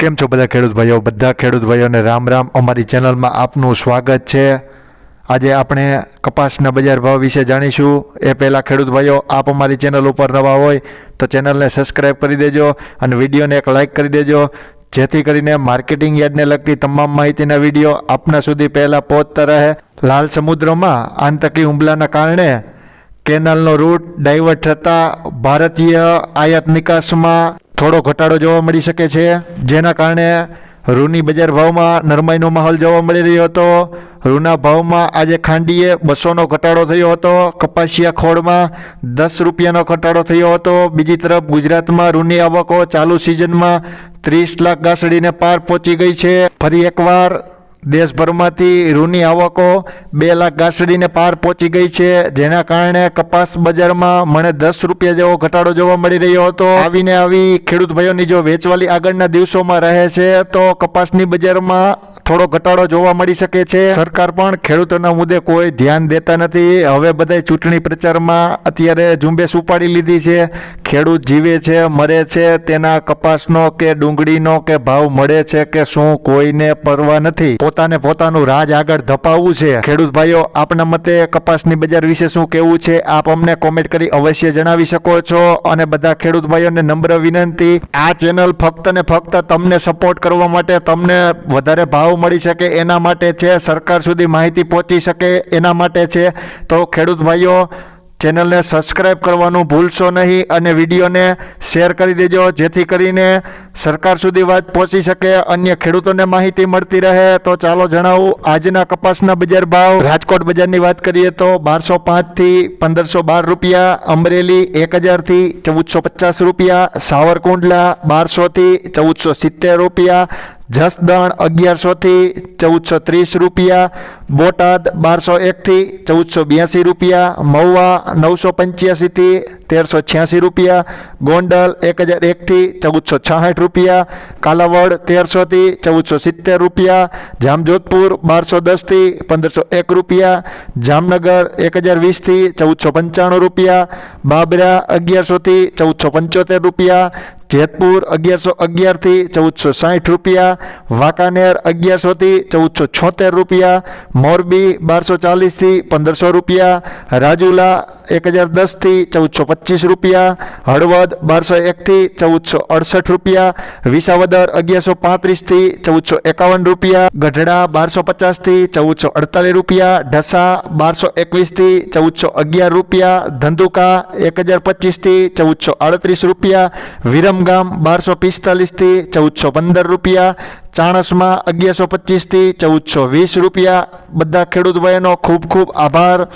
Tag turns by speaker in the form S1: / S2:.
S1: કેમ છો બધા ખેડૂત ભાઈઓ? બધા ખેડૂત ભાઈઓને રામ રામ. અમારી ચેનલમાં આપનું સ્વાગત છે. આજે આપણે કપાસના બજાર ભાવ વિશે જાણીશું. એ પહેલાં ખેડૂત ભાઈઓ, આપ અમારી ચેનલ ઉપર નવા હોય તો ચેનલને સબસ્ક્રાઈબ કરી દેજો અને વિડીયોને એક લાઇક કરી દેજો. જેથી કરીને માર્કેટિંગ યાર્ડને લગતી તમામ માહિતીના વીડિયો આપના સુધી પહેલાં પહોંચતા રહે. લાલ સમુદ્રમાં આંતકી હુમલાના કારણે કેનાલનો રૂટ ડાયવર્ટ થતાં ભારતીય આયાત નિકાસમાં થોડો ઘટાડો જોવા મળી શકે છે. જેના કારણે રૂની બજાર ભાવમાં નરમાઈનો માહોલ જોવા મળી રહ્યો હતો. રૂના ભાવમાં આજે ખાંડીએ બસોનો ઘટાડો થયો હતો. કપાસિયા ખોળમાં દસ રૂપિયાનો ઘટાડો થયો હતો. બીજી તરફ ગુજરાતમાં રૂની આવકો ચાલુ સિઝનમાં ત્રીસ લાખ ગાસડીને પાર પહોંચી ગઈ છે. ફરી એકવાર દેશભરમાંથી રૂની આવકો બે લાખ ગાસડીને પાર પહોંચી ગઈ છે. જેના કારણે કપાસ બજારમાં મને દસ રૂપિયા જેવો ઘટાડો જોવા મળી રહ્યો હતો. આવીને આવી ખેડૂત ભાઈઓની જો વેચવાલી આગળના દિવસોમાં રહે છે, તો કપાસની બજારમાં થોડો ઘટાડો જોવા મળી શકે છે. સરકાર પણ ખેડૂતોના મુદ્દે કોઈ ધ્યાન દેતા નથી. હવે બધા ચૂંટણી પ્રચારમાં અત્યારે ઝુંબેશ ઉપાડી લીધી છે. ખેડૂત જીવે છે, મરે છે, તેના કપાસનો કે ડુંગળીનો કે ભાવ મળે છે કે શું કોઈને પરવા નથી. પોતાને પોતાનું રાજ આગળ ધપાવવું છે. ખેડૂત ભાઈઓ, આપના મતે કપાસની બજાર વિશે શું કહેવું છે? આપ અમને કોમેન્ટ કરી અવશ્ય જણાવી શકો છો અને બધા ખેડૂત ભાઈઓને નમ્ર વિનંતી. આ ચેનલ ફક્ત ને ફક્ત તમને સપોર્ટ કરવા માટે તમને વધારે ભાવ મળી શકે એના માટે છે. સરકાર સુધી માહિતી પહોંચી શકે એના માટે છે. તો ખેડૂત ભાઈઓ ચેનલને સબસ્ક્રાઈબ કરવાનું ભૂલશો નહીં અને વિડીયોને શેર કરી દેજો, જેથી કરીને સરકાર સુધી વાત પહોંચી શકે, અન્ય ખેડૂતોને માહિતી મળતી રહે. તો ચાલો જણાવું, આજના કપાસના બજાર ભાવ. રાજકોટ બજારની વાત કરીએ તો બારસો પાંચથી પંદરસો બાર રૂપિયા, અમરેલી એક હજારથી ચૌદસો પચાસ રૂપિયા, સાવરકુંડલા બારસોથી ચૌદસો સિત્તેર રૂપિયા જસદણ અગિયારસોથી ચૌદસો ત્રીસ રૂપિયા, બોટાદ બારસો એકથી ચૌદસો બ્યાસી રૂપિયા, મહુવા નવસો પંચ્યાસીથી તેરસો છ્યાસી રૂપિયા, ગોંડલ એક હજાર એકથી ચૌદસો છાસઠ રૂપિયા, કાલાવડ તેરસોથી ચૌદસો સિત્તેર રૂપિયા, જામજોધપુર બારસો દસથી પંદરસો એક રૂપિયા, જામનગર એક હજાર વીસથી ચૌદસો પંચાણું રૂપિયા, બાબરા અગિયારસોથી ચૌદસો પંચોતેર રૂપિયા જેતપુર અગિયારસો અગિયારથી ચૌદસો સાઠ રૂપિયા, વાંકાનેર અગિયારસોથી ચૌદસો છોતેર રૂપિયા, મોરબી બારસો ચાલીસથી પંદરસો રૂપિયા, રાજુલા એક હજાર દસથી ચૌદસો પચીસ રૂપિયા, હળવદ બારસો એકથી ચૌદસો અડસઠ રૂપિયા, વિસાવદર અગિયારસો પાંત્રીસથી ચૌદસો એકાવન રૂપિયા, ગઢડા બારસો પચાસથી ચૌદસો અડતાલીસ રૂપિયા, ઢસા બારસો એકવીસથી ચૌદસો અગિયાર રૂપિયા, ધંધુકા એક હજાર પચીસથી ચૌદસો આડત્રીસ રૂપિયા વિરમગામ બારસો પિસ્તાલીસથી ચૌદસો પંદર રૂપિયા, ચાણસમાં અગિયારસો પચીસથી ચૌદસો વીસ રૂપિયા. બધા ખેડૂત ભાઈઓનો ખૂબ ખૂબ આભાર.